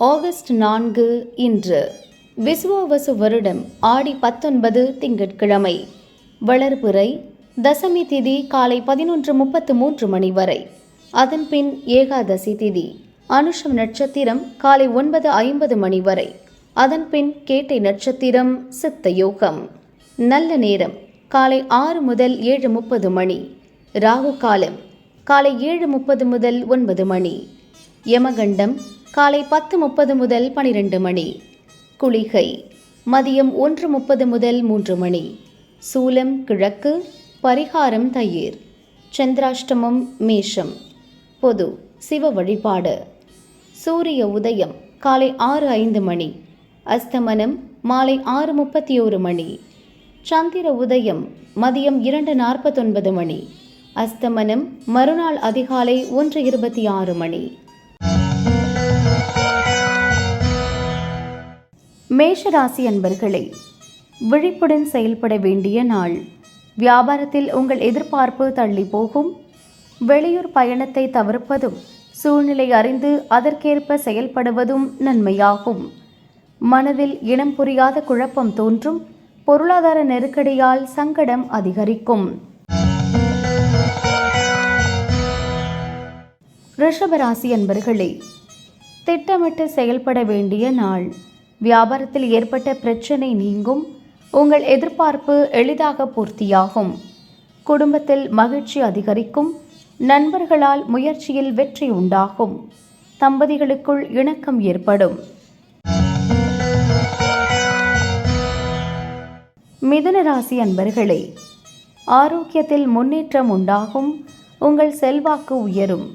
August நான்கு இன்று. விஸ்வாவசு வருடம் ஆடி பத்தொன்பது திங்கட்கிழமை. வளர்பிறை தசமி திதி காலை பதினொன்று முப்பத்து மூன்று மணி வரை. அதன்பின் ஏகாதசி திதி அனுஷம் நட்சத்திரம் காலை ஒன்பது ஐம்பது மணி வரை. அதன்பின் கேட்டை நட்சத்திரம் சித்த யோகம். நல்ல நேரம் காலை ஆறு முதல் ஏழு முப்பது மணி. ராகு காலம் காலை ஏழு முப்பது முதல் ஒன்பது மணி. யமகண்டம் காலை பத்து முப்பது முதல் பனிரெண்டு மணி. குளிகை மதியம் ஒன்று முப்பது முதல் மூன்று மணி. சூலம் கிழக்கு பரிகாரம் தயிர். சந்திராஷ்டமம் மேஷம். பொது சிவ வழிபாடு. சூரிய உதயம் காலை ஆறு ஐந்து மணி. அஸ்தமனம் மாலை ஆறு முப்பத்தி ஒரு மணி. சந்திர உதயம் மதியம் இரண்டு நாற்பத்தொன்பது மணி. அஸ்தமனம் மறுநாள் அதிகாலை ஒன்று இருபத்தி ஆறு மணி. மேஷராசி அன்பர்களே விழிப்புடன் செயல்பட வேண்டிய நாள். வியாபாரத்தில் உங்கள் எதிர்பார்ப்பு தள்ளி போகும். வெளியூர் பயணத்தை தவிர்ப்பதும் சூழ்நிலை அறிந்து அதற்கேற்ப செயல்படுவதும் நன்மையாகும். மனதில் இனம் புரியாத குழப்பம் தோன்றும். பொருளாதார நெருக்கடியால் சங்கடம் அதிகரிக்கும். ரிஷபராசி அன்பர்களே திட்டமிட்டு செயல்பட வேண்டிய நாள். வியாபாரத்தில் ஏற்பட்ட பிரச்சனை நீங்கும். உங்கள் எதிர்பார்ப்பு எளிதாக பூர்த்தியாகும். குடும்பத்தில் மகிழ்ச்சி அதிகரிக்கும். நண்பர்களால் முயற்சியில் வெற்றி உண்டாகும். தம்பதிகளுக்குள் இணக்கம் ஏற்படும். மிதுன ராசி அன்பர்களே ஆரோக்கியத்தில் முன்னேற்றம் உண்டாகும். உங்கள் செல்வாக்கு உயரும்.